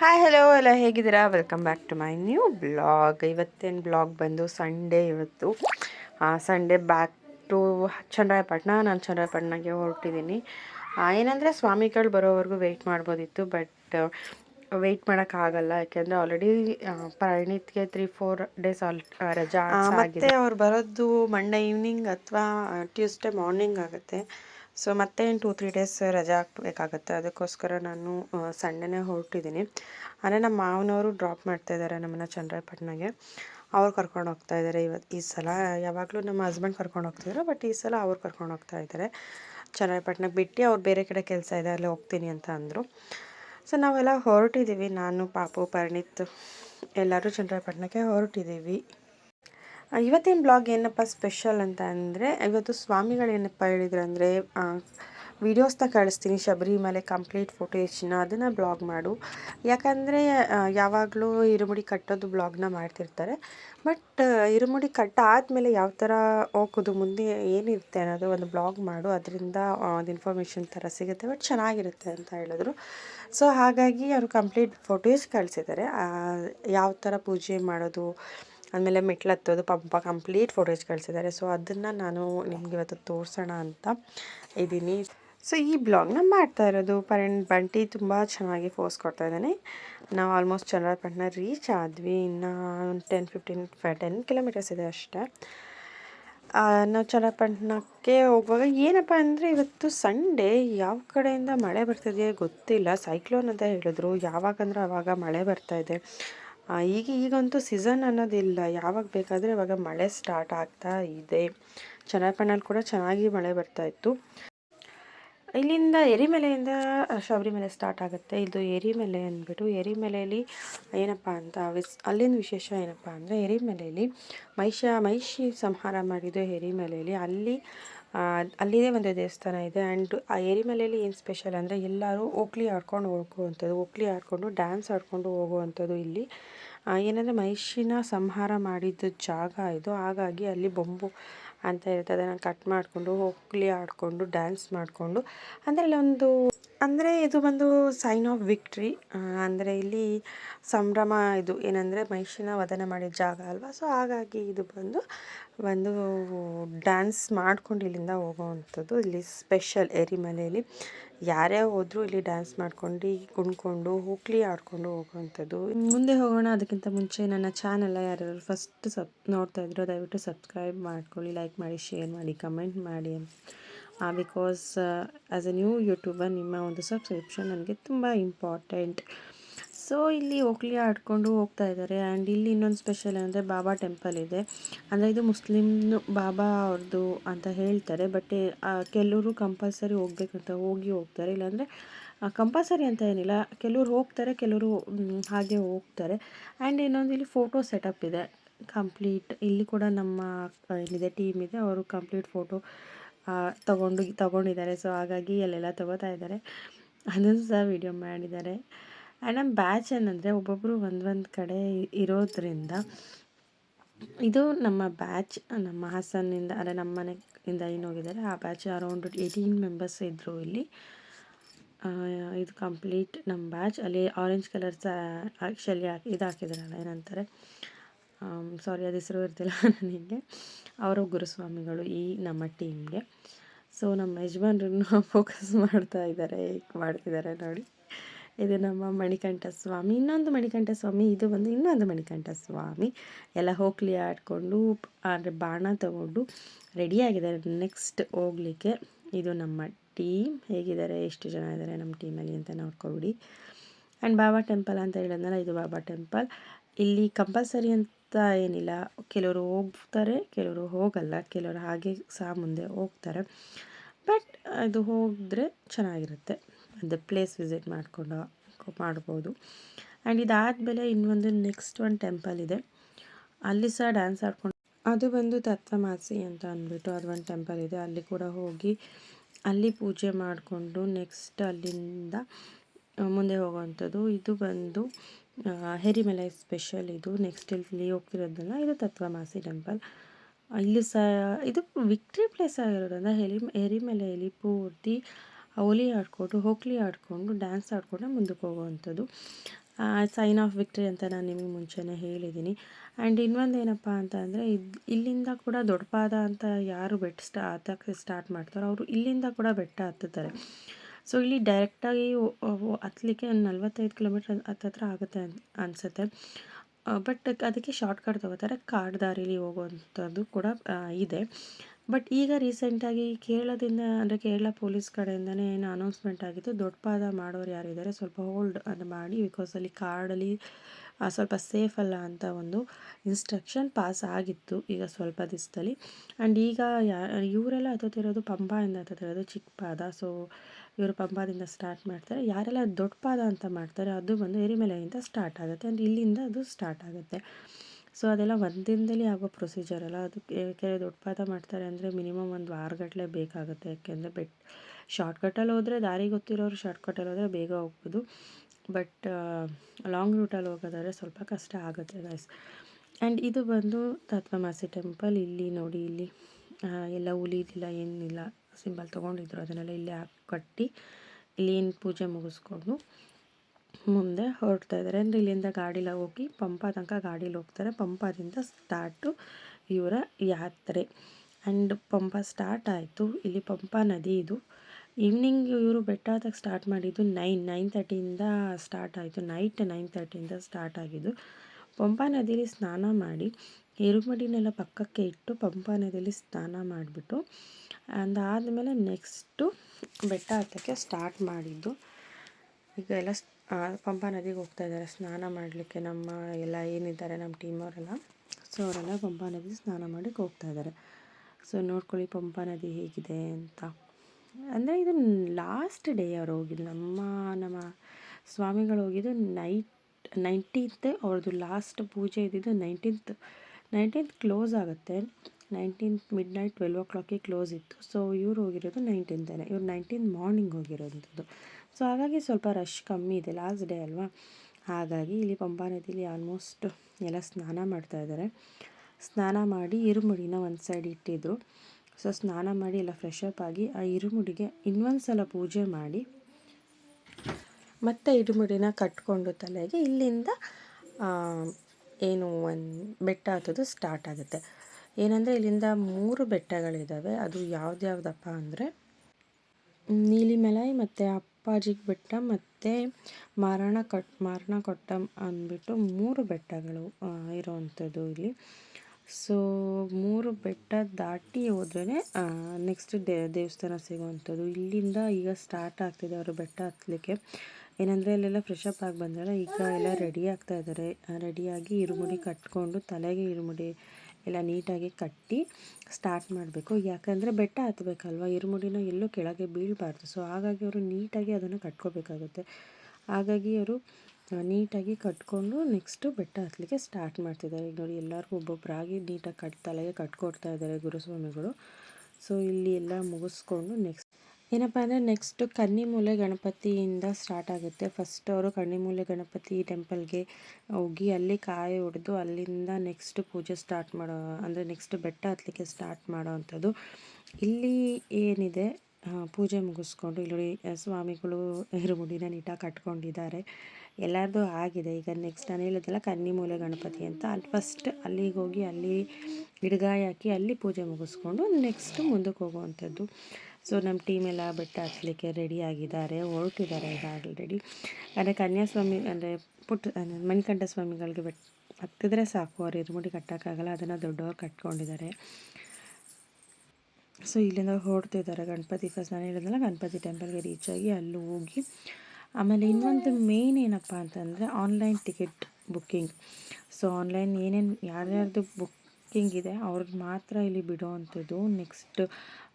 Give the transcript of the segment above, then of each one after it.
Hi hello ಎಲ್ಲ ಹೇಗಿದ್ದೀರಾ? Welcome back to my new blog ಇವತ್ತೇನು ಬ್ಲಾಗ್ ಬಂದು ಸಂಡೇ ಇವತ್ತು. ಸಂಡೇ ಬ್ಯಾಕ್ ಟು ಚಂದ್ರಾಯಪಟ್ಟಣ ನಾನು ಚಂದ್ರಾಯಪಟ್ಟಣಗೆ ಹೊರಟಿದ್ದೀನಿ. ಏನಂದರೆ ಸ್ವಾಮಿಗಳು ಬರೋವರೆಗೂ ವೆಯ್ಟ್ ಮಾಡ್ಬೋದಿತ್ತು ಬಟ್ ವೆಯ್ಟ್ ಮಾಡೋಕ್ಕಾಗಲ್ಲ ಯಾಕೆಂದರೆ ಆಲ್ರೆಡಿ ಪರಿಣಿತ್ಗೆ ತ್ರೀ ಫೋರ್ ಡೇಸ್ ಆಲ್ ರಜಾ ಮತ್ತೆ ಅವ್ರು ಬರೋದು ಮಂಡೇ ಈವ್ನಿಂಗ್ ಅಥವಾ ಟ್ಯೂಸ್ಡೇ ಮಾರ್ನಿಂಗ್ ಆಗುತ್ತೆ. ಸೊ ಮತ್ತೆ ಟೂ ತ್ರೀ ಡೇಸ್ ರಜಾ ಹಾಕ್ಬೇಕಾಗತ್ತೆ ಅದಕ್ಕೋಸ್ಕರ ನಾನು ಸಂಡೇನೇ ಹೊರಟಿದ್ದೀನಿ. ಅಂದರೆ ನಮ್ಮ ಮಾವನವರು ಡ್ರಾಪ್ ಮಾಡ್ತಾ ಇದ್ದಾರೆ ನಮ್ಮನ್ನು ಚಂದ್ರಾಯಪಟ್ಟಣಗೆ ಅವ್ರು ಕರ್ಕೊಂಡು ಹೋಗ್ತಾ ಇದ್ದಾರೆ ಇವತ್ತು ಈ ಸಲ. ಯಾವಾಗಲೂ ನಮ್ಮ ಹಸ್ಬೆಂಡ್ ಕರ್ಕೊಂಡು ಹೋಗ್ತಿದ್ರು ಬಟ್ ಈ ಸಲ ಅವ್ರು ಕರ್ಕೊಂಡು ಹೋಗ್ತಾ ಇದ್ದಾರೆ. ಚನ್ನರಾಯಪಟ್ಟಣಕ್ಕೆ ಬಿಟ್ಟು ಅವ್ರು ಬೇರೆ ಕಡೆ ಕೆಲಸ ಇದೆ, ಅಲ್ಲಿ ಹೋಗ್ತೀನಿ ಅಂತ ಅಂದರು. ಸೊ ನಾವೆಲ್ಲ ಹೊರಟಿದ್ದೀವಿ. ನಾನು, ಪಾಪು, ಪರಿಣಿತ್, ಎಲ್ಲರೂ ಚನ್ನರಾಯಪಟ್ಟಣಕ್ಕೆ ಹೊರಟಿದ್ದೀವಿ. ಇವತ್ತಿನ ಬ್ಲಾಗ್ ಏನಪ್ಪ ಸ್ಪೆಷಲ್ ಅಂತ ಅಂದರೆ, ಇವತ್ತು ಸ್ವಾಮಿಗಳು ಏನಪ್ಪ ಹೇಳಿದ್ರು ಅಂದರೆ ವೀಡಿಯೋಸ್ನ ಕಳಿಸ್ತೀನಿ ಶಬರಿಮಲೆ ಕಂಪ್ಲೀಟ್ ಫುಟೇಜ್ನ ಅದನ್ನು ಬ್ಲಾಗ್ ಮಾಡು. ಯಾಕಂದರೆ ಯಾವಾಗಲೂ ಇರುಮುಡಿ ಕಟ್ಟೋದು ಬ್ಲಾಗ್ನ ಮಾಡ್ತಿರ್ತಾರೆ. ಬಟ್ ಇರುಮುಡಿ ಕಟ್ಟಾದಮೇಲೆ ಯಾವ ಥರ ಹೋಗೋದು, ಮುಂದೆ ಏನಿರುತ್ತೆ ಅನ್ನೋದು ಒಂದು ಬ್ಲಾಗ್ ಮಾಡು. ಅದರಿಂದ ಒಂದು ಇನ್ಫಾರ್ಮೇಷನ್ ಥರ ಸಿಗುತ್ತೆ. ಬಟ್ ಚೆನ್ನಾಗಿರುತ್ತೆ ಅಂತ ಹೇಳಿದ್ರು. ಸೊ ಹಾಗಾಗಿ ಅವರು ಕಂಪ್ಲೀಟ್ ಫೋಟೋಸ್ ಕಳಿಸಿದ್ದಾರೆ. ಯಾವ ಥರ ಪೂಜೆ ಮಾಡೋದು ಆಮೇಲೆ ಮೆಟ್ಲು ಹತ್ತೋದು, ಪಂಪ ಕಂಪ್ಲೀಟ್ ಫೋಟೋಸ್ ಕಳಿಸಿದ್ದಾರೆ. ಸೊ ಅದನ್ನು ನಾನು ನಿಮ್ಗೆ ಇವತ್ತು ತೋರಿಸೋಣ ಅಂತ ಇದ್ದೀನಿ. ಸೊ ಈ ಬ್ಲಾಗ್ನ ಮಾಡ್ತಾ ಇರೋದು ಪರಣ್ ಬಂಟಿ ತುಂಬ ಚೆನ್ನಾಗಿ ಫೋರ್ಸ್ ಕೊಡ್ತಾ ಇದ್ದಾನೆ. ನಾವು ಆಲ್ಮೋಸ್ಟ್ ಚಂದ್ರಪಟ್ಟಣ ರೀಚ್ ಆದ್ವಿ. ಇನ್ನು ಒಂದು ten fifteen five ten kilometres ಇದೆ ಅಷ್ಟೇ. ನಾವು ಚನ್ನಪಟ್ಟಣಕ್ಕೆ ಹೋಗುವಾಗ ಏನಪ್ಪ ಅಂದರೆ ಇವತ್ತು ಸಂಡೇ ಯಾವ ಕಡೆಯಿಂದ ಮಳೆ ಬರ್ತಿದೆಯೋ ಗೊತ್ತಿಲ್ಲ. ಸೈಕ್ಲೋನ್ ಅಂತ ಹೇಳಿದ್ರು. ಯಾವಾಗಂದ್ರೆ ಆವಾಗ ಮಳೆ ಬರ್ತಾಯಿದೆ ಈಗ ಈಗಂತೂ ಸೀಸನ್ ಅನ್ನೋದಿಲ್ಲ. ಯಾವಾಗ ಬೇಕಾದರೆ ಇವಾಗ ಮಳೆ ಸ್ಟಾರ್ಟ್ ಆಗ್ತಾ ಇದೆ. ಚನ್ನಪಣ್ಣಲ್ಲಿ ಕೂಡ ಚೆನ್ನಾಗಿ ಮಳೆ ಬರ್ತಾ ಇತ್ತು. ಇಲ್ಲಿಂದ ಎರಿಮೆಲೆಯಿಂದ ಶಬರಿಮಲೆ ಸ್ಟಾರ್ಟ್ ಆಗುತ್ತೆ. ಇದು ಎರಿಮೆಲೆ ಅಂದ್ಬಿಟ್ಟು ಎರಿಮೆಲೆಯಲ್ಲಿ ಏನಪ್ಪ ಅಂತ ವಿಸ್ ಅಲ್ಲಿನ ವಿಶೇಷ ಏನಪ್ಪ ಅಂದರೆ ಎರಿಮೆಲೆಯಲ್ಲಿ ಮಹಿಷ ಮಹಿಷಿ ಸಂಹಾರ ಮಾಡಿದ್ದು ಎರಿಮೆಲೆಯಲ್ಲಿ ಅಲ್ಲಿ ಅಲ್ಲಿದೆ ಒಂದು ದೇವಸ್ಥಾನ ಇದೆ. ಆ್ಯಂಡ್ ಆ ಎರಿಮಲೆಯಲ್ಲಿ ಏನು ಸ್ಪೆಷಲ್ ಅಂದರೆ ಎಲ್ಲರೂ ಓಕ್ಲಿ ಆಡ್ಕೊಂಡು ಹೋಗುವಂಥದ್ದು, ಓಕ್ಲಿ ಆಡಿಕೊಂಡು ಡ್ಯಾನ್ಸ್ ಆಡಿಕೊಂಡು ಹೋಗುವಂಥದ್ದು ಇಲ್ಲಿ. ಏನಂದರೆ ಮಹಿಷಿನ ಸಂಹಾರ ಮಾಡಿದ್ದು ಜಾಗ ಇದು. ಹಾಗಾಗಿ ಅಲ್ಲಿ ಬೊಂಬು ಅಂತ ಇರ್ತದೆ. ಅದನ್ನು ಕಟ್ ಮಾಡಿಕೊಂಡು, ಓಕ್ಲಿ ಆಡಿಕೊಂಡು ಡ್ಯಾನ್ಸ್ ಮಾಡಿಕೊಂಡು. ಅಂದರೆ ಇಲ್ಲೊಂದು ಅಂದರೆ ಇದು ಬಂದು ಸೈನ್ ಆಫ್ ವಿಕ್ಟ್ರಿ ಅಂದರೆ ಇಲ್ಲಿ ಸಂಭ್ರಮ ಇದು ಏನಂದರೆ ಮಹಿಷಿನ ವಧನ ಮಾಡಿದ ಜಾಗ ಅಲ್ವಾ? ಸೊ ಹಾಗಾಗಿ ಇದು ಬಂದು ಒಂದು ಡ್ಯಾನ್ಸ್ ಮಾಡ್ಕೊಂಡು ಇಲ್ಲಿಂದ ಹೋಗೋವಂಥದ್ದು. ಇಲ್ಲಿ ಸ್ಪೆಷಲ್ ಎರಿಮಲೆಯಲ್ಲಿ ಯಾರೇ ಹೋದರೂ ಇಲ್ಲಿ ಡ್ಯಾನ್ಸ್ ಮಾಡ್ಕೊಂಡು ಕುಣ್ಕೊಂಡು ಹೋಗ್ಲಿ ಆಡ್ಕೊಂಡು ಹೋಗುವಂಥದ್ದು. ಮುಂದೆ ಹೋಗೋಣ. ಅದಕ್ಕಿಂತ ಮುಂಚೆ ನನ್ನ ಚಾನೆಲ್ ಯಾರು ಫಸ್ಟ್ ಸಬ್ ನೋಡ್ತಾ ಇದ್ರು ದಯವಿಟ್ಟು ಸಬ್ಸ್ಕ್ರೈಬ್ ಮಾಡ್ಕೊಳ್ಳಿ ಲೈಕ್ ಮಾಡಿ ಶೇರ್ ಮಾಡಿ ಕಮೆಂಟ್ ಮಾಡಿ because as a new YouTuber ನಿಮ್ಮ ಒಂದು ಸಬ್ಸ್ಕ್ರಿಪ್ಷನ್ ನನಗೆ ತುಂಬ ಇಂಪಾರ್ಟೆಂಟ್ ಸೊ ಇಲ್ಲಿ ಓಕ್ಲಿ ಆಡ್ಕೊಂಡು ಹೋಗ್ತಾ ಇದ್ದಾರೆ. ಆ್ಯಂಡ್ ಇಲ್ಲಿ ಇನ್ನೊಂದು ಸ್ಪೆಷಲ್ ಅಂದರೆ ಬಾಬಾ ಟೆಂಪಲ್ ಇದೆ. ಅಂದರೆ ಇದು ಮುಸ್ಲಿಮ್ ಬಾಬಾ ಅವ್ರದ್ದು ಅಂತ ಹೇಳ್ತಾರೆ. ಬಟ್ ಕೆಲವರು ಕಂಪಲ್ಸರಿ ಹೋಗ್ಬೇಕಂತ ಹೋಗಿ ಹೋಗ್ತಾರೆ. ಇಲ್ಲಾಂದರೆ ಕಂಪಲ್ಸರಿ ಅಂತ ಏನಿಲ್ಲ. ಕೆಲವರು ಹೋಗ್ತಾರೆ, ಕೆಲವರು ಹಾಗೆ ಹೋಗ್ತಾರೆ. ಆ್ಯಂಡ್ ಇನ್ನೊಂದು ಇಲ್ಲಿ ಫೋಟೋ ಸೆಟಪ್ ಇದೆ. ಕಂಪ್ಲೀಟ್ ಇಲ್ಲಿ ಕೂಡ ನಮ್ಮ ಏನಿದೆ ಟೀಮ್ ಇದೆ. ಅವರು ಕಂಪ್ಲೀಟ್ ಫೋಟೋ ತಗೊಂಡು ತಗೊಂಡಿದ್ದಾರೆ. ಸೊ ಹಾಗಾಗಿ ಅಲ್ಲೆಲ್ಲ ತಗೋತಾ ಇದ್ದಾರೆ. ಅದನ್ನು ಸಹ ವೀಡಿಯೋ ಮಾಡಿದ್ದಾರೆ. ಆ್ಯಂಡ್ ನಮ್ಮ ಬ್ಯಾಚ್ ಏನಂದರೆ ಒಬ್ಬೊಬ್ಬರು ಒಂದು ಕಡೆ ಇರೋದ್ರಿಂದ ಇದು ನಮ್ಮ ಬ್ಯಾಚ್ ನಮ್ಮ ಹಾಸನ್ನಿಂದ, ಅಂದರೆ ನಮ್ಮ ಮನೆಯಿಂದ ಏನು ಹೋಗಿದ್ದಾರೆ, ಆ ಬ್ಯಾಚ್ ಅರೌಂಡ್ ಏಯ್ಟೀನ್ ಮೆಂಬರ್ಸ್ ಇದ್ದರು ಇಲ್ಲಿ. ಇದು ಕಂಪ್ಲೀಟ್ ನಮ್ಮ ಬ್ಯಾಚ್ ಅಲ್ಲಿ ಆರೆಂಜ್ ಕಲರ್ ಆ್ಯಕ್ಚುಲಿ ಇದು ಹಾಕಿದಾರಲ್ಲ ಏನಂತಾರೆ? ಸಾರಿ ಅದು ಹೆಸರು ಇರ್ತಿಲ್ಲ ನನಗೆ. ಅವರು ಗುರುಸ್ವಾಮಿಗಳು ಈ ನಮ್ಮ ಟೀಮ್ಗೆ ಸೊ ನಮ್ಮ ಯಜಮಾನ್ರನ್ನು ಫೋಕಸ್ ಮಾಡ್ತಾ ಇದ್ದಾರೆ, ಮಾಡ್ತಿದ್ದಾರೆ ನೋಡಿ. ಇದು ನಮ್ಮ ಮಣಿಕಂಠ ಸ್ವಾಮಿ ಇನ್ನೊಂದು ಮಣಿಕಂಠ ಸ್ವಾಮಿ ಇದು ಬಂದು ಇನ್ನೊಂದು ಮಣಿಕಂಠ ಸ್ವಾಮಿ ಎಲ್ಲ ಹೋಗ್ಲಿ ಆಡಿಕೊಂಡು ಅಂದರೆ ಬಾಣ ತಗೊಂಡು ರೆಡಿಯಾಗಿದ್ದಾರೆ ನೆಕ್ಸ್ಟ್ ಹೋಗ್ಲಿಕ್ಕೆ ಇದು ನಮ್ಮ ಟೀಮ್ ಹೇಗಿದ್ದಾರೆ, ಎಷ್ಟು ಜನ ಇದ್ದಾರೆ ನಮ್ಮ ಟೀಮಲ್ಲಿ ಅಂತ ನೋಡ್ಕೊಬಿಡಿ. ಆ್ಯಂಡ್ ಬಾಬಾ ಟೆಂಪಲ್ ಅಂತ ಹೇಳಿದ್ನಲ್ಲ, ಇದು ಬಾಬಾ ಟೆಂಪಲ್ ಇಲ್ಲಿ ಕಂಪಲ್ಸರಿ ಅಂತ ಏನಿಲ್ಲ. ಕೆಲವರು ಹೋಗ್ತಾರೆ, ಕೆಲವರು ಹೋಗಲ್ಲ, ಕೆಲವರು ಹಾಗೆ ಸಹ ಮುಂದೆ ಹೋಗ್ತಾರೆ. ಬಟ್ ಅದು ಹೋದರೆ ಚೆನ್ನಾಗಿರುತ್ತೆ. ಅದು ಪ್ಲೇಸ್ ವಿಸಿಟ್ ಮಾಡಿಕೊಂಡು ಮಾಡ್ಬೋದು. ಆ್ಯಂಡ್ ಇದಾದಮೇಲೆ ಇನ್ನೊಂದು ನೆಕ್ಸ್ಟ್ ಒಂದು ಟೆಂಪಲ್ ಇದೆ. ಅಲ್ಲಿ ಸಹ ಡ್ಯಾನ್ಸ್ ಆಡ್ಕೊಂಡು ಅದು ಬಂದು ತತ್ವಮಾಸಿ ಅಂತ ಅಂದ್ಬಿಟ್ಟು ಅದು ಒಂದು ಟೆಂಪಲ್ ಇದೆ. ಅಲ್ಲಿ ಕೂಡ ಹೋಗಿ ಅಲ್ಲಿ ಪೂಜೆ ಮಾಡಿಕೊಂಡು ನೆಕ್ಸ್ಟ್ ಅಲ್ಲಿಂದ ಮುಂದೆ ಹೋಗುವಂಥದ್ದು. ಇದು ಬಂದು ಹೆರಿಮಲೆ ಸ್ಪೆಷಲ್ ಇದು. ನೆಕ್ಸ್ಟ್ ಇಲ್ಲಿ ಹೋಗ್ತಿರೋದಲ್ಲ ಇದು ತತ್ವಮಾಸಿ ಟೆಂಪಲ್ ಇಲ್ಲಿ ಸಹ ಇದು ವಿಕ್ಟ್ರಿ ಪ್ಲೇಸ್ ಆಗಿರೋದ್ರಿಂದ ಹೆರಿ ಎರಿಮಲೆಯಲ್ಲಿ ಪೂರ್ತಿ ಹೋಲಿ ಆಡಿಕೊಂಡು ಹೋಗ್ಲಿ ಆಡಿಕೊಂಡು ಡ್ಯಾನ್ಸ್ ಆಡಿಕೊಂಡು ಮುಂದಕ್ಕೆ ಹೋಗುವಂಥದ್ದು. ಸೈನ್ ಆಫ್ ವಿಕ್ಟ್ರಿ ಅಂತ ನಾನು ನಿಮಗೆ ಮುಂಚೆನೇ ಹೇಳಿದ್ದೀನಿ. ಆ್ಯಂಡ್ ಇನ್ನೊಂದು ಏನಪ್ಪ ಅಂತ ಅಂದರೆ, ಇದು, ಇಲ್ಲಿಂದ ಕೂಡ ದೊಡ್ಡಪಾದ ಅಂತ ಯಾರು ಬೆಟ್ಟ ಸ್ಟಾ ಹತ್ತಕ್ಕೆ ಸ್ಟಾರ್ಟ್ ಮಾಡ್ತಾರೋ, ಅವರು ಇಲ್ಲಿಂದ ಕೂಡ ಬೆಟ್ಟ ಹತ್ತುತ್ತಾರೆ. ಸೊ ಇಲ್ಲಿ ಡೈರೆಕ್ಟಾಗಿ ಹತ್ತಲಿಕ್ಕೆ ಒಂದು ನಲ್ವತ್ತೈದು ಕಿಲೋಮೀಟ್ರ್ ಹತ್ತತ್ರ ಆಗುತ್ತೆ ಅನ್, ಅನಿಸುತ್ತೆ. ಬಟ್ ಅದಕ್ಕೆ ಶಾರ್ಟ್ಕಟ್ ತೊಗೋತಾರೆ ಕಾಡು ದಾರಿಲಿ ಹೋಗುವಂಥದ್ದು ಕೂಡ ಇದೆ. ಬಟ್ ಈಗ ರೀಸೆಂಟಾಗಿ ಕೇರಳದಿಂದ, ಅಂದರೆ ಕೇರಳ ಪೊಲೀಸ್ ಕಡೆಯಿಂದನೇ ಏನು ಅನೌನ್ಸ್ಮೆಂಟ್ ಆಗಿತ್ತು, ದೊಡ್ಡಪಾದ ಮಾಡೋರು ಯಾರಿದ್ದಾರೆ ಸ್ವಲ್ಪ ಹೋಲ್ಡ್ ಅದು ಮಾಡಿ ಬಿಕಾಸ್ ಅಲ್ಲಿ ಕಾಡಲ್ಲಿ ಸ್ವಲ್ಪ ಸೇಫ್ ಅಲ್ಲ ಅಂತ ಒಂದು ಇನ್ಸ್ಟ್ರಕ್ಷನ್ ಪಾಸ್ ಆಗಿತ್ತು ಈಗ ಸ್ವಲ್ಪ ದಿವಸದಲ್ಲಿ ಆ್ಯಂಡ್ ಈಗ ಯಾ, ಇವರೆಲ್ಲ ಹತ್ತುತ್ತಿರೋದು ಪಂಬಾಯಿಂದ ಹತ್ತುತ್ತಿರೋದು ಚಿಕ್ಕ ಪಾದ ಸೊ ಇವರು ಪಂಬಾದಿಂದ ಸ್ಟಾರ್ಟ್ ಮಾಡ್ತಾರೆ. ಯಾರೆಲ್ಲ ದೊಡ್ಡ ಪಾದ ಅಂತ ಮಾಡ್ತಾರೆ, ಅದು ಬಂದು ಎರಿಮೆಲೆಯಿಂದ ಸ್ಟಾರ್ಟ್ ಆಗುತ್ತೆ. ಆ್ಯಂಡ್ ಇಲ್ಲಿಂದ ಅದು ಸ್ಟಾರ್ಟ್ ಆಗುತ್ತೆ. ಸೊ ಅದೆಲ್ಲ ಒಂದು ಆಗೋ ಪ್ರೊಸೀಜರ್ ಅಲ್ಲ. ಅದಕ್ಕೆ ಯಾಕೆ ದೊಡ್ಡ ಪಾದ ಮಾಡ್ತಾರೆ ಅಂದರೆ ಮಿನಿಮಮ್ ಒಂದು ವಾರಗಟ್ಟಲೆ ಬೇಕಾಗುತ್ತೆ. ಯಾಕೆಂದರೆ ಬೆಟ್ ಶಾರ್ಟ್ಕಟ್ಟಲ್ಲಿ ಹೋದರೆ, ದಾರಿ ಗೊತ್ತಿರೋರು ಶಾರ್ಟ್ಕಟ್ಟಲ್ಲಿ ಹೋದರೆ ಬೇಗ ಹೋಗ್ಬೋದು. ಬಟ್ ಲಾಂಗ್ ರೂಟಲ್ಲಿ ಹೋಗೋದಾದ್ರೆ ಸ್ವಲ್ಪ ಕಷ್ಟ ಆಗುತ್ತೆ ಗೈಸ್ ಆ್ಯಂಡ್ ಇದು ಬಂದು ತತ್ವಮಾಸಿ ಟೆಂಪಲ್ ಇಲ್ಲಿ ನೋಡಿ, ಇಲ್ಲಿ ಎಲ್ಲ ಹುಲಿದಿಲ್ಲ ಏನಿಲ್ಲ. ಸಿಂಬಲ್ ತೊಗೊಂಡಿದ್ರು. ಅದನ್ನೆಲ್ಲ ಇಲ್ಲೇ ಕಟ್ಟಿ ಇಲ್ಲಿ ಪೂಜೆ ಮುಗಿಸ್ಕೊಂಡು ಮುಂದೆ ಹೊರಡ್ತಾ ಇದ್ದಾರೆ. ಅಂದರೆ ಇಲ್ಲಿಂದ ಗಾಡಿಲ ಹೋಗಿ ಪಂಪ ತನಕ ಗಾಡೀಲಿ ಹೋಗ್ತಾರೆ. ಪಂಪದಿಂದ ಸ್ಟಾರ್ಟು ಇವರ ಯಾತ್ರೆ. ಆ್ಯಂಡ್ ಪಂಪ ಸ್ಟಾರ್ಟ್ ಆಯಿತು. ಇಲ್ಲಿ ಪಂಪ ನದಿ ಇದು. ಈವ್ನಿಂಗ್ ಇವರು ಬೆಟ್ಟ ಹತ್ತಕ್ಕೆ ಸ್ಟಾರ್ಟ್ ಮಾಡಿದ್ದು ನೈನ್ ನೈನ್ ತರ್ಟಿಯಿಂದ ಸ್ಟಾರ್ಟ್ ಆಯಿತು. ನೈಟ್ ನೈನ್ ತರ್ಟಿಯಿಂದ ಸ್ಟಾರ್ಟ್ ಆಗಿದ್ದು. ಪಂಪಾ ನದಿಲಿ ಸ್ನಾನ ಮಾಡಿ ಎರುಮಡಿನೆಲ್ಲ ಪಕ್ಕಕ್ಕೆ ಇಟ್ಟು ಪಂಪಾ ನದಿಯಲ್ಲಿ ಸ್ನಾನ ಮಾಡಿಬಿಟ್ಟು ಅದಾದಮೇಲೆ ನೆಕ್ಸ್ಟು ಬೆಟ್ಟ ಹತ್ತೋಕ್ಕೆ ಸ್ಟಾರ್ಟ್ ಮಾಡಿದ್ದು. ಈಗ ಎಲ್ಲ ಪಂಪಾ ನದಿಗೆ ಹೋಗ್ತಾ ಇದ್ದಾರೆ, ಸ್ನಾನ ಮಾಡಲಿಕ್ಕೆ ನಮ್ಮ ಎಲ್ಲ ಏನಿದ್ದಾರೆ, ನಮ್ಮ ಟೀಮ್ ಅವರೆಲ್ಲ. ಸೊ ಅವರೆಲ್ಲ ಪಂಪಾ ನದಿ ಸ್ನಾನ ಮಾಡಕ್ಕೆ ಹೋಗ್ತಾ ಇದ್ದಾರೆ. ಸೊ ನೋಡ್ಕೊಳ್ಳಿ ಪಂಪಾ ನದಿ ಹೇಗಿದೆ ಅಂತ. ಅಂದರೆ ಇದು ಲಾಸ್ಟ್ ಡೇ ಅವ್ರು ಹೋಗಿದ್ದು, ನಮ್ಮ ನಮ್ಮ ಸ್ವಾಮಿಗಳು ಹೋಗಿದ್ದು ನೈಟ್ ನೈನ್ಟೀನ್ತ್ ಅವ್ರದ್ದು ಲಾಸ್ಟ್ ಪೂಜೆ ಇದ್ದಿದ್ದು ನೈನ್ಟೀನ್ತ್ ನೈನ್ಟೀನ್ತ್ ಕ್ಲೋಸ್ ಆಗುತ್ತೆ. ನೈನ್ಟೀನ್ತ್ ಮಿಡ್ ನೈಟ್ ಟ್ವೆಲ್ ಓ ಕ್ಲಾಕಿಗೆ ಕ್ಲೋಸ್ ಇತ್ತು. ಸೊ ಇವ್ರು ಹೋಗಿರೋದು ನೈನ್ಟೀನ್ತನೇ ಇವ್ರು ನೈನ್ಟೀನ್ ಮಾರ್ನಿಂಗ್ ಹೋಗಿರೋಂಥದ್ದು. ಸೊ ಹಾಗಾಗಿ ಸ್ವಲ್ಪ ರಶ್ ಕಮ್ಮಿ ಇದೆ. ಲಾಸ್ಟ್ ಡೇ ಅಲ್ವಾ? ಹಾಗಾಗಿ ಇಲ್ಲಿ ಪಂಪಾ ನದಿಲಿ ಆಲ್ಮೋಸ್ಟ್ ಎಲ್ಲ ಸ್ನಾನ ಮಾಡ್ತಾ ಇದ್ದಾರೆ. ಸ್ನಾನ ಮಾಡಿ ಇರುಮುಡಿನ ಒಂದು ಸೈಡ್ ಇಟ್ಟಿದ್ರು. ಸೊ ಸ್ನಾನ ಮಾಡಿ ಎಲ್ಲ ಫ್ರೆಶ್ ಅಪ್ ಆಗಿ ಆ ಇರುಮುಡಿಗೆ ಇನ್ನೊಂದು ಸಲ ಪೂಜೆ ಮಾಡಿ ಮತ್ತೆ ಇರುಮುಡಿನ ಕಟ್ಕೊಂಡು ತಲೆಗೆ ಇಲ್ಲಿಂದ ಏನು ಒಂದು ಬೆಟ್ಟ ಹತ್ತೋದು ಸ್ಟಾರ್ಟ್ ಆಗುತ್ತೆ. ಏನಂದರೆ ಇಲ್ಲಿಂದ ಮೂರು ಬೆಟ್ಟಗಳಿದ್ದಾವೆ ಅದು ಯಾವ್ದ್ಯಾವ್ದಪ್ಪ ಅಂದರೆ ನೀಲಿಮಲೈ ಮತ್ತು ಅಪ್ಪಾಜಿ ಬೆಟ್ಟ ಮತ್ತು ಮಾರಣ ಕಟ್ ಮಾರಣ ಕೊಟ್ಟಂ ಅಂದ್ಬಿಟ್ಟು ಮೂರು ಬೆಟ್ಟಗಳು ಇರೋವಂಥದ್ದು ಇಲ್ಲಿ. ಸೊ ಮೂರು ಬೆಟ್ಟ ದಾಟಿ ಹೋದ್ರೇ ನೆಕ್ಸ್ಟ್ ದೇವಸ್ಥಾನ ಸಿಗುವಂಥದ್ದು. ಇಲ್ಲಿಂದ ಈಗ ಸ್ಟಾರ್ಟ್ ಆಗ್ತಿದೆ ಅವರು ಬೆಟ್ಟ ಹತ್ತಲಿಕ್ಕೆ. ಏನಂದರೆ ಅಲ್ಲೆಲ್ಲ ಫ್ರೆಶ್ ಅಪ್ ಆಗಿ ಬಂದಾಗ ಈಗ ಎಲ್ಲ ರೆಡಿ ಆಗ್ತಾ ಇದ್ದಾರೆ ರೆಡಿಯಾಗಿ ಇರುಮುಡಿ ಕಟ್ಕೊಂಡು ತಲೆಗೆ ಇರುಮುಡಿ ಎಲ್ಲ ನೀಟಾಗಿ ಕಟ್ಟಿ ಸ್ಟಾರ್ಟ್ ಮಾಡಬೇಕು. ಯಾಕಂದರೆ ಬೆಟ್ಟ ಹತ್ತಬೇಕಲ್ವ ಇರುಮುಡಿನ ಎಲ್ಲೂ ಕೆಳಗೆ ಬೀಳಬಾರ್ದು. ಸೊ ಹಾಗಾಗಿ ಅವರು ನೀಟಾಗಿ ಅದನ್ನು ಕಟ್ಕೋಬೇಕಾಗುತ್ತೆ. ಹಾಗಾಗಿ ಅವರು ನೀಟಾಗಿ ಕಟ್ಕೊಂಡು ನೆಕ್ಸ್ಟು ಬೆಟ್ಟ ಹತ್ತಲಿಕ್ಕೆ ಸ್ಟಾರ್ಟ್ ಮಾಡ್ತಿದ್ದಾರೆ. ಈಗ ನೋಡಿ, ಎಲ್ಲರಿಗೂ ಒಬ್ಬೊಬ್ಬರಾಗಿ ನೀಟಾಗಿ ಕಟ್, ತಲೆಗೆ ಕಟ್ಕೊಡ್ತಾ ಇದ್ದಾರೆ ಗುರುಸ್ವಾಮಿಗಳು. ಸೊ ಇಲ್ಲಿ ಎಲ್ಲ ಮುಗಿಸ್ಕೊಂಡು ನೆಕ್ಸ್ಟ್ ಏನಪ್ಪ ಅಂದರೆ ನೆಕ್ಸ್ಟು ಕನ್ನಿಮೂಲೆ ಗಣಪತಿಯಿಂದ ಸ್ಟಾರ್ಟ್ ಆಗುತ್ತೆ. ಫಸ್ಟ್ ಅವರು ಕನ್ನಿಮೂಲೆ ಗಣಪತಿ ಟೆಂಪಲ್ಗೆ ಹೋಗಿ ಅಲ್ಲಿ ಕಾಯಿ ಹೊಡೆದು ಅಲ್ಲಿಂದ ನೆಕ್ಸ್ಟ್ ಪೂಜೆ ಸ್ಟಾರ್ಟ್ ಮಾಡೋ, ಅಂದರೆ ನೆಕ್ಸ್ಟ್ ಬೆಟ್ಟ ಹತ್ತಲಿಕ್ಕೆ ಸ್ಟಾರ್ಟ್ ಮಾಡೋ ಅಂಥದ್ದು ಇಲ್ಲಿ ಏನಿದೆ? ಪೂಜೆ ಮುಗಿಸ್ಕೊಂಡು ಇಲ್ಲಿ ಸ್ವಾಮಿಗಳು ಇರುಮುಡಿನ ನೀಟಾಗಿ ಕಟ್ಕೊಂಡಿದ್ದಾರೆ. ಎಲ್ಲರದು ಆಗಿದೆ. ಈಗ ನೆಕ್ಸ್ಟ್ ನಾನು ಹೇಳಿದ್ದೆಲ್ಲ ಕನ್ನಿಮೂಲೆ ಗಣಪತಿ ಅಂತ. ಅಲ್ಲಿ ಫಸ್ಟ್ ಅಲ್ಲಿಗೆ ಹೋಗಿ ಅಲ್ಲಿ ಗಿಡಗಾಯಿ ಹಾಕಿ ಅಲ್ಲಿ ಪೂಜೆ ಮುಗಿಸ್ಕೊಂಡು ನೆಕ್ಸ್ಟ್ ಮುಂದಕ್ಕೆ ಹೋಗುವಂಥದ್ದು. ಸೊ ನಮ್ಮ ಟೀಮ್ ಎಲ್ಲ ಬೆಟ್ಟ ಹತ್ತಲಿಕ್ಕೆ ರೆಡಿ ಆಗಿದ್ದಾರೆ, ಹೊರಟಿದ್ದಾರೆ ಈಗ ಆಲ್ರೆಡಿ ಅಂದರೆ ಕನ್ಯಾಸ್ವಾಮಿ, ಅಂದರೆ ಪುಟ್ಟ ಮಣಿಕಂಠ ಸ್ವಾಮಿಗಳಿಗೆ ಬೆಟ್, ಹತ್ತಿದ್ರೆ ಸಾಕು. ಅವ್ರು ಇರುಮುಡಿ ಕಟ್ಟೋಕ್ಕಾಗಲ್ಲ, ಅದನ್ನು ದೊಡ್ಡವ್ರು ಕಟ್ಕೊಂಡಿದ್ದಾರೆ. ಸೊ ಇಲ್ಲಿಂದ ಹೊರಡ್ತಿದ್ದಾರೆ ಗಣಪತಿ. ಫಸ್ಟ್ ನಾನು ಹೇಳಿದ್ನಲ್ಲ ಗಣಪತಿ ಟೆಂಪಲ್ಗೆ ರೀಚ್ ಆಗಿ ಅಲ್ಲಿ ಹೋಗಿ ಆಮೇಲೆ ಇನ್ನೊಂದು ಮೇನ್ ಏನಪ್ಪ ಅಂತಂದರೆ online ticket booking so online ಏನೇನು ಯಾರ್ಯಾರ್ದು ಬುಕ್ಕಿಂಗ್ ಇದೆ ಅವ್ರದ್ದು ಮಾತ್ರ ಇಲ್ಲಿ ಬಿಡೋವಂಥದ್ದು ನೆಕ್ಸ್ಟ್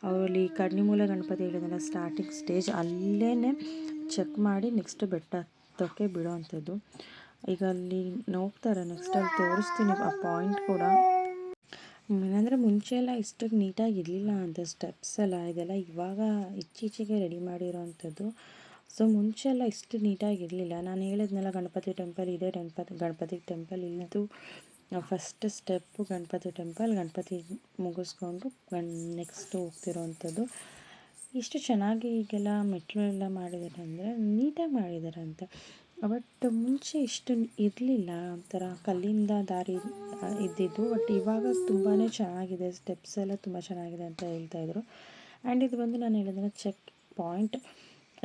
ಅವರಲ್ಲಿ ಕಡ್ನಿಮೂಲ ಗಣಪತಿ ಹೇಳಿದ್ನಲ್ಲ ಸ್ಟಾರ್ಟಿಂಗ್ ಸ್ಟೇಜ್ ಅಲ್ಲೇ ಚೆಕ್ ಮಾಡಿ ನೆಕ್ಸ್ಟ್ ಬೆಟ್ಟ ಹತ್ತೋಕ್ಕೆ ಬಿಡೋವಂಥದ್ದು ಈಗ ಅಲ್ಲಿ ನೋಡ್ತಾರೆ ನೆಕ್ಸ್ಟ್ ಅಲ್ಲಿ ತೋರಿಸ್ತೀನಿ ಆ ಪಾಯಿಂಟ್ ಕೂಡ. ಏನಂದರೆ ಮುಂಚೆ ಎಲ್ಲ ಇಷ್ಟಕ್ಕೆ ನೀಟಾಗಿ ಇರಲಿಲ್ಲ ಅಂತ ಸ್ಟೆಪ್ಸ್ ಎಲ್ಲ, ಇದೆಲ್ಲ ಇವಾಗ ಇತ್ತೀಚೆಗೆ ರೆಡಿ ಮಾಡಿರೋವಂಥದ್ದು ಸೊ ಮುಂಚೆ ಎಲ್ಲ ಇಷ್ಟು ನೀಟಾಗಿ ಇರಲಿಲ್ಲ ನಾನು ಹೇಳಿದ್ನಲ್ಲ ಗಣಪತಿ ಟೆಂಪಲ್ ಇದೆ. Temple Ganapati temple ಇಲ್ಲದು first step Ganapathi temple, Ganapathi ಮುಗಿಸ್ಕೊಂಡು ಗಣ್ ನೆಕ್ಸ್ಟ್ ಹೋಗ್ತಿರೋವಂಥದ್ದು ಇಷ್ಟು ಚೆನ್ನಾಗಿ ಈಗೆಲ್ಲ ಮೆಟ್ಲು ಎಲ್ಲ ಮಾಡಿದ್ದಾರೆ ಅಂದರೆ ನೀಟಾಗಿ ಮಾಡಿದ್ದಾರೆ ಅಂತ. ಬಟ್ ಮುಂಚೆ ಇಷ್ಟು ಇರಲಿಲ್ಲ. ಒಂಥರ ಕಲ್ಲಿಂದ ದಾರಿ ಇದ್ದಿದ್ದು. ಬಟ್ ಇವಾಗ ತುಂಬಾ ಚೆನ್ನಾಗಿದೆ. ಸ್ಟೆಪ್ಸ್ ಎಲ್ಲ ತುಂಬ ಚೆನ್ನಾಗಿದೆ ಅಂತ ಹೇಳ್ತಾಯಿದ್ರು ಆ್ಯಂಡ್ ಇದು ಬಂದು ನಾನು ಹೇಳಿದ್ರೆ ಚೆಕ್ ಪಾಯಿಂಟ್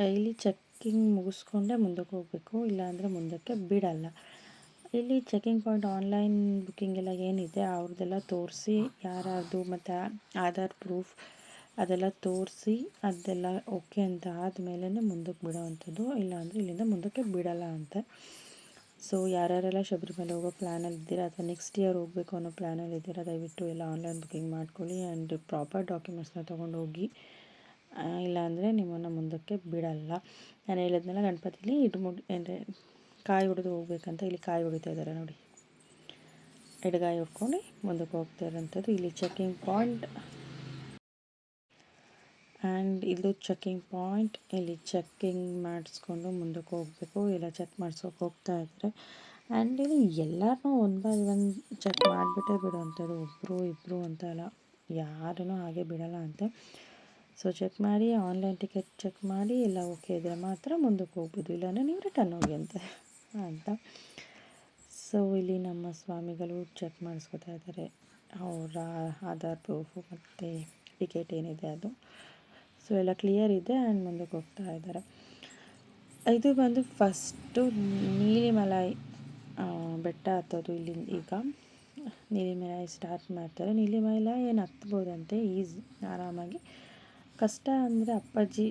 ಇಲ್ಲಿ ಚೆಕ್ಕಿಂಗ್ ಮುಗಿಸ್ಕೊಂಡೆ ಮುಂದಕ್ಕೆ ಹೋಗಬೇಕು. ಇಲ್ಲಾಂದರೆ ಮುಂದಕ್ಕೆ ಬಿಡಲ್ಲ. ಇಲ್ಲಿ ಚೆಕಿಂಗ್ ಪಾಯಿಂಟ್ ಆನ್ಲೈನ್ ಬುಕ್ಕಿಂಗ್ ಎಲ್ಲ ಏನಿದೆ ಅವ್ರದ್ದೆಲ್ಲ ತೋರಿಸಿ ಯಾರ್ಯಾರ್ದು ಮತ್ತು ಆಧಾರ್ ಪ್ರೂಫ್ ಅದೆಲ್ಲ ತೋರಿಸಿ ಅದೆಲ್ಲ ಓಕೆ ಅಂತ ಆದಮೇಲೆ ಮುಂದಕ್ಕೆ ಬಿಡೋವಂಥದ್ದು. ಇಲ್ಲಾಂದರೆ ಇಲ್ಲಿಂದ ಮುಂದಕ್ಕೆ ಬಿಡಲ್ಲ ಅಂತ. ಸೊ ಯಾರ್ಯಾರೆಲ್ಲ ಶಬರಿಮಲೆ ಹೋಗೋ ಪ್ಲ್ಯಾನಲ್ಲಿ ಇದ್ದೀರಾ ಅಥವಾ ನೆಕ್ಸ್ಟ್ ಇಯರ್ ಹೋಗಬೇಕು ಅನ್ನೋ ಪ್ಲ್ಯಾನಲ್ಲಿ ಇದ್ದೀರಾ ದಯವಿಟ್ಟು ಎಲ್ಲ ಆನ್ಲೈನ್ ಬುಕ್ಕಿಂಗ್ ಮಾಡ್ಕೊಳ್ಳಿ ಆ್ಯಂಡ್ ಪ್ರಾಪರ್ ಡಾಕ್ಯುಮೆಂಟ್ಸ್ನ ತೊಗೊಂಡು ಹೋಗಿ ಆ, ಇಲ್ಲಾಂದರೆ ನಿಮ್ಮನ್ನು ಮುಂದಕ್ಕೆ ಬಿಡಲ್ಲ. ನಾನು ಹೇಳಿದ್ನಲ್ಲ ಗಣಪತಿಲಿ ಇಡ್ಮುಡಿ ಅಂದರೆ ಕಾಯಿ ಹೊಡೆದು ಹೋಗ್ಬೇಕಂತ ಇಲ್ಲಿ ಕಾಯಿ ಹೊಡಿತಾ ಇದ್ದಾರೆ ನೋಡಿ. ಎಡಗಾಯಿ ಹೊಡ್ಕೊಂಡು ಮುಂದಕ್ಕೆ ಹೋಗ್ತಾ ಇರೋಂಥದ್ದು. ಇಲ್ಲಿ ಚೆಕಿಂಗ್ ಪಾಯಿಂಟ್ ಆ್ಯಂಡ್ ಇದು ಚೆಕಿಂಗ್ ಪಾಯಿಂಟ್ ಇಲ್ಲಿ ಚೆಕ್ಕಿಂಗ್ ಮಾಡಿಸ್ಕೊಂಡು ಮುಂದಕ್ಕೆ ಹೋಗಬೇಕು. ಇಲ್ಲ ಚೆಕ್ ಮಾಡ್ಸೋಕೆ ಹೋಗ್ತಾ ಇದ್ದಾರೆ. ಆ್ಯಂಡ್ ಇಲ್ಲಿ ಎಲ್ಲರನ್ನೂ ಒಂದು ಬೈ ಒಂದು ಚೆಕ್ ಮಾಡಿಬಿಟ್ಟೇ ಬಿಡುವಂಥದ್ದು ಒಬ್ಬರು ಇಬ್ಬರು ಅಂತ ಅಲ್ಲ ಯಾರನ್ನೂ ಹಾಗೆ ಬಿಡಲ್ಲ ಅಂತೆ. ಸೊ ಚೆಕ್ ಮಾಡಿ ಆನ್ಲೈನ್ ಟಿಕೆಟ್ ಚೆಕ್ ಮಾಡಿ ಇಲ್ಲ ಓಕೆ ಇದ್ದರೆ ಮಾತ್ರ ಮುಂದಕ್ಕೆ ಹೋಗ್ಬೋದು. ಇಲ್ಲಾಂದರೆ ನೀವು ರಿಟರ್ನ್ ಹೋಗಿ ಅಂತ. ಅಂತ. ಸೊ ಇಲ್ಲಿ ನಮ್ಮ ಸ್ವಾಮಿಗಳು ಚೆಕ್ ಮಾಡಿಸ್ಕೊತಾ ಇದ್ದಾರೆ. ಅವರ ಆಧಾರ್ ಪ್ರೂಫು ಮತ್ತು ಟಿಕೆಟ್ ಏನಿದೆ ಅದು. ಸೊ ಎಲ್ಲ ಕ್ಲಿಯರ್ ಇದೆ ಆ್ಯಂಡ್ ಮುಂದಕ್ಕೆ ಹೋಗ್ತಾ ಇದ್ದಾರೆ. ಇದು ಬಂದು ಫಸ್ಟು ನೀಲಿಮಲೈ ಬೆಟ್ಟ ಹತ್ತೋದು ಇಲ್ಲಿ ಈಗ. ನೀಲಿಮಲೈ ಸ್ಟಾರ್ಟ್ ಮಾಡ್ತಾರೆ. ನೀಲಿಮಲೈ ಏನು ಹತ್ಬೋದಂತೆ? ಈಸಿ ಆರಾಮಾಗಿ. ಕಷ್ಟ ಅಂದರೆ ಅಪ್ಪಾಜಿ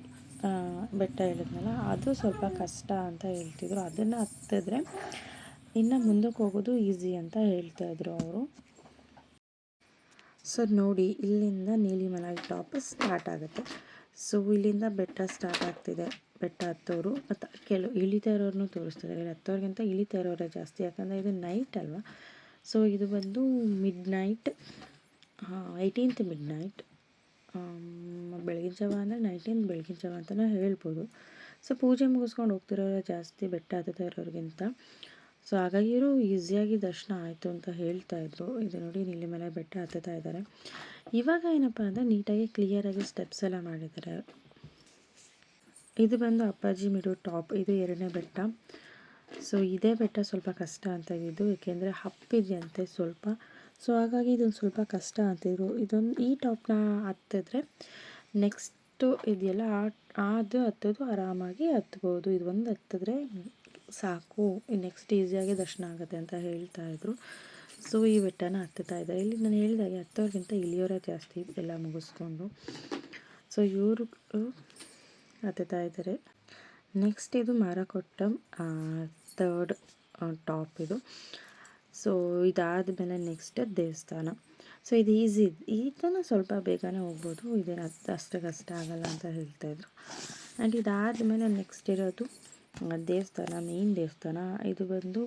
ಬೆಟ್ಟ ಹೇಳಿದ್ನಲ್ಲ, ಅದು ಸ್ವಲ್ಪ ಕಷ್ಟ ಅಂತ ಹೇಳ್ತಿದ್ರು. ಅದನ್ನು ಹತ್ತಿದ್ರೆ ಇನ್ನು ಮುಂದಕ್ಕೆ ಹೋಗೋದು ಈಸಿ ಅಂತ ಹೇಳ್ತಾಯಿದ್ರು ಅವರು. ಸೊ ನೋಡಿ, ಇಲ್ಲಿಂದ ನೀಲಿಮಲೈ ಟಾಪ್ ಸ್ಟಾರ್ಟ್ ಆಗುತ್ತೆ. ಸೊ ಇಲ್ಲಿಂದ ಬೆಟ್ಟ ಸ್ಟಾರ್ಟ್ ಆಗ್ತಿದೆ. ಬೆಟ್ಟ ಹತ್ತೋರು, ಮತ್ತು ಕೆಲವು ಇಳಿತಾ ಇರೋರನ್ನು ತೋರಿಸ್ತಿದ್ದಾರೆ ಇಲ್ಲಿ ಹತ್ತೋರಿಗಿಂತ ಇಳಿತಾ ಇರೋರೇ ಜಾಸ್ತಿ, ಯಾಕಂದರೆ ಇದು ನೈಟ್ ಅಲ್ವಾ? ಸೊ ಇದು ಬಂದು midnight eighteenth midnight ಬೆಳಗಿನ ಜಾವ ಅಂದರೆ ನೈಟಿಂದ ಬೆಳಗಿನ ಜಾವ ಅಂತಲೇ ಹೇಳ್ಬೋದು. ಸೊ ಪೂಜೆ ಮುಗಿಸ್ಕೊಂಡು ಹೋಗ್ತಿರೋರು ಜಾಸ್ತಿ ಬೆಟ್ಟ ಹತ್ತುತ್ತಾ ಇರೋರಿಗಿಂತ. ಸೊ ಹಾಗಾಗಿ ಇವರು ಈಸಿಯಾಗಿ ದರ್ಶನ ಆಯಿತು ಅಂತ ಹೇಳ್ತಾ ಇದ್ರು. ಇದು ನೋಡಿ ನೀಲಿ ಮೇಲೆ ಬೆಟ್ಟ ಹತ್ತುತ್ತಾ ಇದ್ದಾರೆ. ಇವಾಗ ಏನಪ್ಪ ಅಂದರೆ ನೀಟಾಗಿ ಕ್ಲಿಯರಾಗಿ ಸ್ಟೆಪ್ಸ್ ಎಲ್ಲ ಮಾಡಿದ್ದಾರೆ. ಇದು ಬಂದು ಅಪ್ಪಾಜಿ ಮಿಡು ಟಾಪ್ ಇದು ಎರಡನೇ ಬೆಟ್ಟ. ಸೊ ಇದೇ ಬೆಟ್ಟ ಸ್ವಲ್ಪ ಕಷ್ಟ ಅಂತ ಇದ್ದಿದ್ದು ಏಕೆಂದರೆ ಹಪ್ಪಿದೆಯಂತೆ ಸ್ವಲ್ಪ. ಸೊ ಹಾಗಾಗಿ ಇದೊಂದು ಸ್ವಲ್ಪ ಕಷ್ಟ ಅಂತಿದ್ರು ಇದೊಂದು ಈ ಟಾಪ್ನ ಹತ್ತಿದ್ರೆ ನೆಕ್ಸ್ಟು ಇದೆಯಲ್ಲ ಆ ಅದು ಹತ್ತೋದು ಆರಾಮಾಗಿ ಹತ್ಬೋದು. ಇದು ಒಂದು ಹತ್ತಿದ್ರೆ ಸಾಕು. ನೆಕ್ಸ್ಟ್ ಈಸಿಯಾಗಿ ದರ್ಶನ ಆಗುತ್ತೆ ಅಂತ ಹೇಳ್ತಾ ಇದ್ರು. ಸೊ ಈ ಬೆಟ್ಟನ ಹತ್ತುತ್ತಾ ಇದ್ದಾರೆ. ಇಲ್ಲಿ ನಾನು ಹೇಳಿದಾಗೆ ಹತ್ತೋರ್ಗಿಂತ ಇಳಿಯೋರೇ ಜಾಸ್ತಿ ಎಲ್ಲ ಮುಗಿಸ್ಕೊಂಡು. ಸೊ ಇವರು ಹತ್ತುತ್ತಾ ಇದ್ದಾರೆ. ನೆಕ್ಸ್ಟ್ ಇದು ಮಾರಕೊಟ್ಟಂ ಥರ್ಡ್ ಟಾಪ್ ಇದು. ಸೊ ಇದಾದ ಮೇಲೆ ನೆಕ್ಸ್ಟ್ ದೇವಸ್ಥಾನ. ಸೊ ಇದು ಈಸಿ ಇದನ್ನು ಸ್ವಲ್ಪ ಬೇಗನೆ ಹೋಗ್ಬೋದು. ಇದೇನು ಅಷ್ಟು ಅಷ್ಟು ಕಷ್ಟ ಆಗಲ್ಲ ಅಂತ ಹೇಳ್ತಾಯಿದ್ರು ಆ್ಯಂಡ್ ಇದಾದ ಮೇಲೆ ನೆಕ್ಸ್ಟ್ ಇರೋದು ದೇವಸ್ಥಾನ ಮೇನ್ ದೇವಸ್ಥಾನ. ಇದು ಬಂದು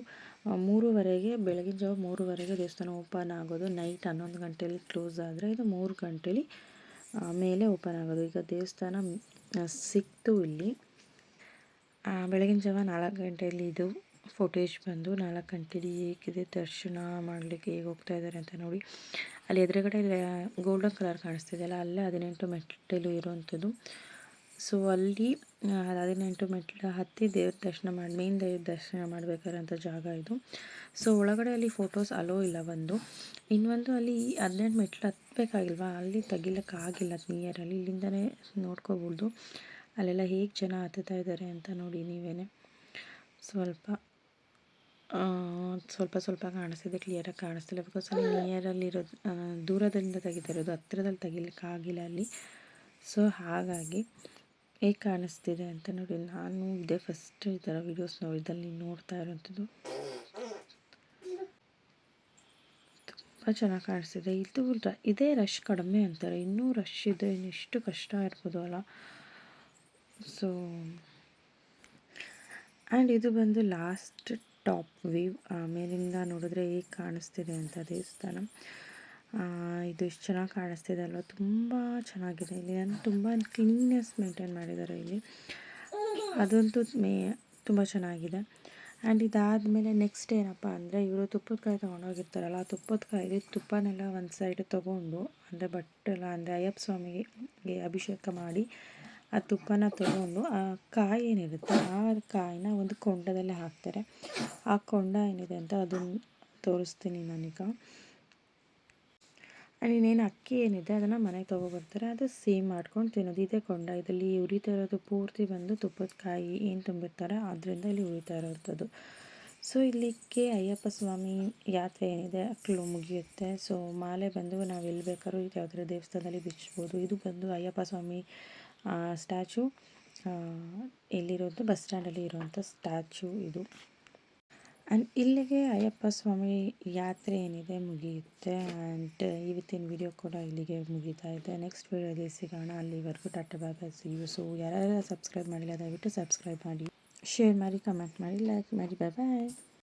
ಮೂರುವರೆಗೆ, ಬೆಳಗಿನ ಜಾವ ಮೂರುವರೆಗೆ ದೇವಸ್ಥಾನ ಓಪನ್ ಆಗೋದು. ನೈಟ್ ಹನ್ನೊಂದು ಗಂಟೆಯಲ್ಲಿ ಕ್ಲೋಸ್ ಆದರೆ ಇದು ಮೂರು ಗಂಟೆಲಿ ಮೇಲೆ ಓಪನ್ ಆಗೋದು. ಈಗ ದೇವಸ್ಥಾನ ಸಿಕ್ತು ಇಲ್ಲಿ. ಬೆಳಗಿನ ಜಾವ ನಾಲ್ಕು ಗಂಟೆಯಲ್ಲಿ ಇದು ಫುಟೇಜ್ ಬಂದು ನಾಲ್ಕು ಗಂಟೆಲಿ ಹೇಗಿದೆ, ದರ್ಶನ ಮಾಡಲಿಕ್ಕೆ ಹೇಗೆ ಹೋಗ್ತಾ ಇದ್ದಾರೆ ಅಂತ ನೋಡಿ. ಅಲ್ಲಿ ಎದುರುಗಡೆ ಗೋಲ್ಡನ್ ಕಲರ್ ಕಾಣಿಸ್ತಿದೆಯಲ್ಲ ಅಲ್ಲೇ ಹದಿನೆಂಟು ಮೆಟ್ಟಿಲು ಇರುವಂಥದ್ದು. ಸೊ ಅಲ್ಲಿ ಹದಿನೆಂಟು ಮೆಟ್ಲು ಹತ್ತಿ ದೇವ್ರ ದರ್ಶನ ಮಾಡಿ ಮೇನ್ ದೇವ್ರ ದರ್ಶನ ಮಾಡಬೇಕಾದಂಥ ಜಾಗ ಇದು. ಸೊ ಒಳಗಡೆ ಅಲ್ಲಿ ಫೋಟೋಸ್ ಅಲೋ ಇಲ್ಲ ಒಂದು ಇನ್ನೊಂದು ಅಲ್ಲಿ ಹದಿನೆಂಟು ಮೆಟ್ಲು ಹತ್ತಬೇಕಾಗಿಲ್ವಾ ಅಲ್ಲಿ ತೆಗಿಲಿಕ್ಕಾಗಿಲ್ಲ ನಿಯರಲ್ಲಿ ಇಲ್ಲಿಂದನೇ ನೋಡ್ಕೋಬೋದು. ಅಲ್ಲೆಲ್ಲ ಹೇಗೆ ಜನ ಹತ್ತುತ್ತಾ ಇದ್ದಾರೆ ಅಂತ ನೋಡಿ ನೀವೇ ಸ್ವಲ್ಪ ಸ್ವಲ್ಪ ಸ್ವಲ್ಪ ಕಾಣಿಸ್ತಿದೆ ಕ್ಲಿಯರಾಗಿ ಕಾಣಿಸ್ತಿಲ್ಲ. ಬಿಕಾಸ್ ಅಲ್ಲಿ ನಿಯರಲ್ಲಿರೋದು ದೂರದಿಂದ ತೆಗಿತಿರೋದು ಹತ್ತಿರದಲ್ಲಿ ತೆಗಿಲಿಕ್ಕಾಗಿಲ್ಲ ಅಲ್ಲಿ. ಸೊ ಹಾಗಾಗಿ ಹೇಗೆ ಕಾಣಿಸ್ತಿದೆ ಅಂತ ನೋಡಿ, ನಾನು ಇದೇ ಫಸ್ಟ್ ಈ ಥರ ವೀಡಿಯೋಸ್ ನೋಡಿದಲ್ಲಿ ನೋಡ್ತಾ ಇರೋಂಥದ್ದು ತುಂಬ ಚೆನ್ನಾಗಿ ಕಾಣಿಸ್ತಿದೆ. ಇದು ರ- ಇದೇ ರಶ್ ಕಡಿಮೆ ಅಂತಾರೆ. ಇನ್ನೂ ರಶ್ ಇದೆ ಇನ್ನೆಷ್ಟು ಕಷ್ಟ ಇರ್ಬೋದು ಅಲ್ಲ. ಸೊ ಆ್ಯಂಡ್ ಇದು ಬಂದು ಲಾಸ್ಟ್ ಟಾಪ್ ವ್ಯೂ ಮೇಲಿಂದ ನೋಡಿದ್ರೆ ಹೇಗೆ ಕಾಣಿಸ್ತಿದೆ ಅಂತ ದೇವಸ್ಥಾನ. ಇದು ಎಷ್ಟು ಚೆನ್ನಾಗಿ ಕಾಣಿಸ್ತಿದೆ ಅಲ್ವಾ? ತುಂಬ ಚೆನ್ನಾಗಿದೆ. ಇಲ್ಲಿ ನಾನು ತುಂಬ ಕ್ಲೀನ್ನೆಸ್ ಮೇಂಟೈನ್ ಮಾಡಿದ್ದಾರೆ ಇಲ್ಲಿ. ಅದಂತೂ ಮೇ, ತುಂಬ ಚೆನ್ನಾಗಿದೆ. ಆ್ಯಂಡ್ ಇದಾದಮೇಲೆ ನೆಕ್ಸ್ಟ್ ಏನಪ್ಪ ಅಂದರೆ, ಇವರು ತುಪ್ಪದ ಕಾಯಿ ತೊಗೊಂಡೋಗಿರ್ತಾರಲ್ಲ, ಆ ತುಪ್ಪದ ಕಾಯಿಲಿ ತುಪ್ಪನೆಲ್ಲ ಒಂದು ಸೈಡ್ ತೊಗೊಂಡು, ಅಂದರೆ ಬಟ್ಟೆಲ್ಲ, ಅಂದರೆ ಅಯ್ಯಪ್ಪ ಸ್ವಾಮಿಗೆ ಅಭಿಷೇಕ ಮಾಡಿ ಆ ತುಪ್ಪನ ತೊಗೊಂಡು ಆ ಕಾಯಿ ಏನಿರುತ್ತೆ, ಆ ಕಾಯಿನ ಒಂದು ಕೊಂಡದಲ್ಲಿ ಹಾಕ್ತಾರೆ. ಆ ಕೊಂಡ ಏನಿದೆ ಅಂತ ಅದನ್ನು ತೋರಿಸ್ತೀನಿ ನಾನೀಗ. ಆ್ಯಂಡ್ ಇನ್ನೇನು ಅಕ್ಕಿ ಏನಿದೆ ಅದನ್ನು ಮನೆಗೆ ತೊಗೊಬರ್ತಾರೆ. ಅದು ಸೇಮ್ ಮಾಡ್ಕೊಂಡು ತಿನ್ನೋದು. ಇದೇ ಕೊಂಡ. ಇದರಲ್ಲಿ ಉರಿತಾ ಇರೋದು ಪೂರ್ತಿ ಬಂದು ತುಪ್ಪದ ಕಾಯಿ ಏನು ತುಂಬಿರ್ತಾರೆ, ಅದರಿಂದ ಇಲ್ಲಿ ಉರಿತಾ ಇರೋಂಥದ್ದು. ಸೊ ಇಲ್ಲಿಗೆ ಅಯ್ಯಪ್ಪ ಸ್ವಾಮಿ ಯಾತ್ರೆ ಏನಿದೆ ಅಕ್ಕಲು ಮುಗಿಯುತ್ತೆ. ಸೊ ಮಾಲೆ ಬಂದು ನಾವು ಎಲ್ಲಿ ಬೇಕಾದ್ರೂ ಯಾವುದಾದ್ರು ದೇವಸ್ಥಾನದಲ್ಲಿ ಬಿಚ್ಬೋದು. ಇದು ಬಂದು ಅಯ್ಯಪ್ಪ ಸ್ವಾಮಿ ಸ್ಟ್ಯಾಚು ಎಲ್ಲಿರೋದು ಬಸ್ ಸ್ಟ್ಯಾಂಡಲ್ಲಿ ಇರುವಂಥ ಸ್ಟ್ಯಾಚು ಇದು. ಆ್ಯಂಡ್ ಇಲ್ಲಿಗೆ ಅಯ್ಯಪ್ಪ ಸ್ವಾಮಿ ಯಾತ್ರೆ ಏನಿದೆ ಮುಗಿಯುತ್ತೆ ಆ್ಯಂಡ್ ಇವತ್ತಿನ ವಿಡಿಯೋ ಕೂಡ ಇಲ್ಲಿಗೆ ಮುಗಿತಾ ಇದೆ. ನೆಕ್ಸ್ಟ್ ವಿಡಿಯೋದಲ್ಲಿ ಸಿಗೋಣ. ಅಲ್ಲಿವರೆಗೂ tata bye see you. So ಯಾರ್ಯಾರು ಸಬ್ಸ್ಕ್ರೈಬ್ ಮಾಡಿಲ್ಲ, ದಯವಿಟ್ಟು ಸಬ್ಸ್ಕ್ರೈಬ್ ಮಾಡಿ. ಶೇರ್ ಮಾಡಿ ಕಮೆಂಟ್ ಮಾಡಿ ಲೈಕ್ ಮಾಡಿ. ಬಾಯ್ ಬಾಯ್